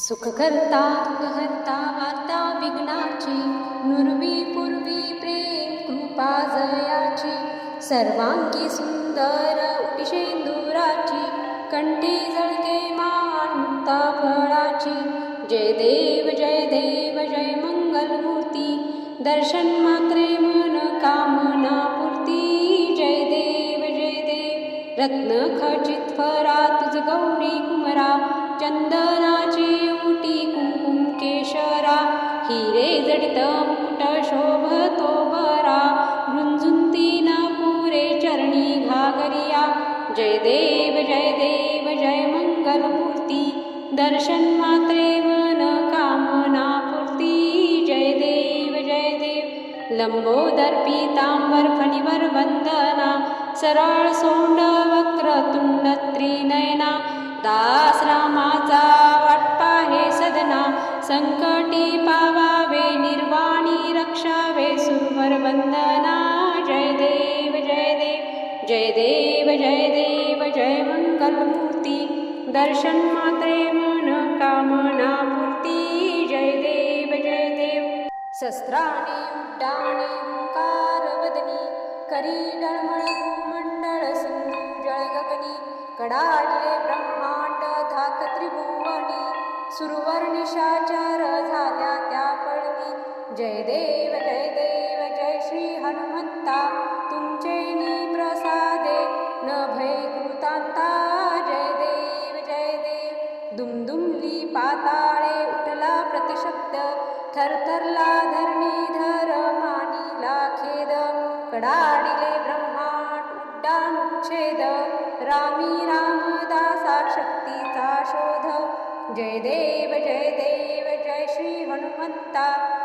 सुखकर्ता दुःखहर्ता वार्ता विघ्नाची नुरवी पूर्वी प्रेम कृपा जयाची सर्वांगी सुंदर उटिशेंदुराची कंठी जळके मानता फळाची. जय देव जय देव जय मंगलमूर्ती दर्शन मात्रे मन कामना पूर्ती. जय देव जय देव रत्न खचित फरा तुझ गौरी हीरे जडितमुकुटशोभतो वरा रुञ्जुन्ती न पूरे चरणीघागरीया जय देव जय देव जय मङ्गलमूर्ती दर्शन्मात्रैव न कामनापूर्ती जयदेव जयदेव लम्बोदर्पिताम्बर्फणिवरवन्दना सराळसोण्डवक्रतुण्डत्रिनयना दा संकटी पावावे निर्वाणी रक्षावे सुरवर वंदना जय देव जय देव जय देव जय देव जय मंगलमूर्ती. दर्शन मात्रे मन कामना मूर्ती जय देव जय देव. शस्त्राणे उड्डाणे ओंकार वदनी. करी डळमळ मंडळ सिंधू जळ गगनी कडाडले ब्रह्म सुरवर निशाचर झाल्या त्या पळकी जय देव जय देव जय श्री हनुमंता. तुमचे प्रसादे न भय कृतांता. जय देव जय देव. दुमदुमली पाताळे उठला प्रतिशब्द. थरथरला धरणीधर मानिला खेद. कडाडिले ब्रह्मांड उड्डाण छेद रामी रामदासा शक्तीचा शोध. जय देव जय देव जय श्री हनुमंता।